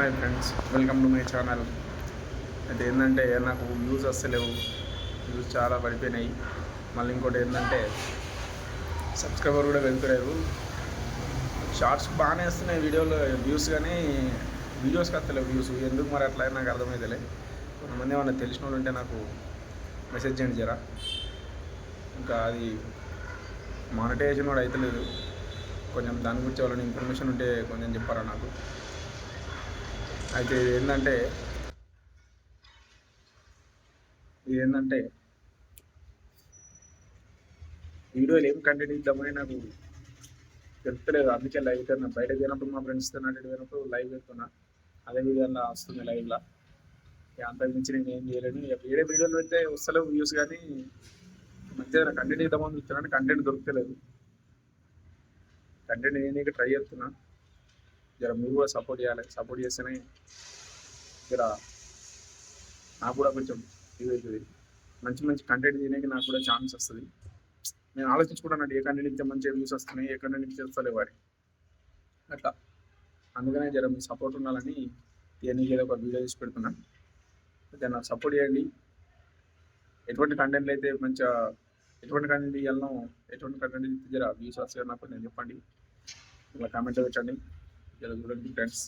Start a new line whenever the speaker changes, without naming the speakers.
Hi friends welcome to my channel. అయితే ఏంటంటే నాకు వ్యూస్ వస్తలేవు వ్యూస్ చాలా పడిపోయినాయి. మళ్ళీ ఇంకోటి ఏంటంటే సబ్స్క్రైబర్ కూడా వెళ్తలేరు షార్ట్స్ బాగానే వస్తున్నాయి వీడియోలో వ్యూస్ కానీ వీడియోస్కి వస్తలేవు వ్యూస్. ఎందుకు మరి అట్లా నాకు అర్థమైతలే. కొంతమంది ఏమన్నా తెలిసిన వాళ్ళు ఉంటే నాకు మెసేజ్ చేయండి జరా. ఇంకా అది మానిటైజేషన్ కూడా అవుతలేదు కొంచెం దాని గురించి వాళ్ళని ఇన్ఫర్మేషన్ ఉంటే కొంచెం చెప్పారా నాకు? అయితే ఇది ఏంటంటే ఇది ఏంటంటే వీడియోలు ఏం కంటెంట్ ఇద్దామని నాకు తెలుపుతలేదు అందుకే లైవ్ కన్నా బయట పోయినప్పుడు మా ఫ్రెండ్స్తో నాటి పోయినప్పుడు లైవ్ పెడుతున్నా అదే విధంగా వస్తుంది లైవ్లో. అంత మించి నేను ఏం చేయలేను. వేరే వీడియోలు పెడితే వస్తలేవు వ్యూస్ కానీ మధ్య కంటెంట్ ఇద్దామని చూస్తున్నాను కంటెంట్ దొరుకుతలేదు. కంటెంట్ నేను ట్రై చేస్తున్నా. జర మీరు కూడా సపోర్ట్ చేయాలి. సపోర్ట్ చేస్తేనే జర నాకు కూడా కొంచెం ఇది అవుతుంది. మంచి మంచి కంటెంట్ తినేకి నాకు కూడా ఛాన్స్ వస్తుంది. నేను ఆలోచించుకుంటాను ఏ కంటెంట్ ఇస్తే మంచిగా వ్యూస్ వస్తున్నాయి ఏ కంటెంట్ ఇస్తే వస్తలే వారి అట్లా. అందుకనే జర మీ సపోర్ట్ ఉండాలని ఇవన్నీ ఏదో ఒక వీడియో తీసి పెడుతున్నాను దాన్ని నాకు సపోర్ట్ చేయండి. ఎటువంటి కంటెంట్లు అయితే మంచిగా ఎటువంటి కంటెంట్ ఇవ్వాలనో ఎటువంటి కంటెంట్ ఇస్తే జర వ్యూస్ వస్తాయో నాకు నేను చెప్పండి. ఇలా కామెంట్ పెట్టండి. ఇలా చూడండి ఫ్రెండ్స్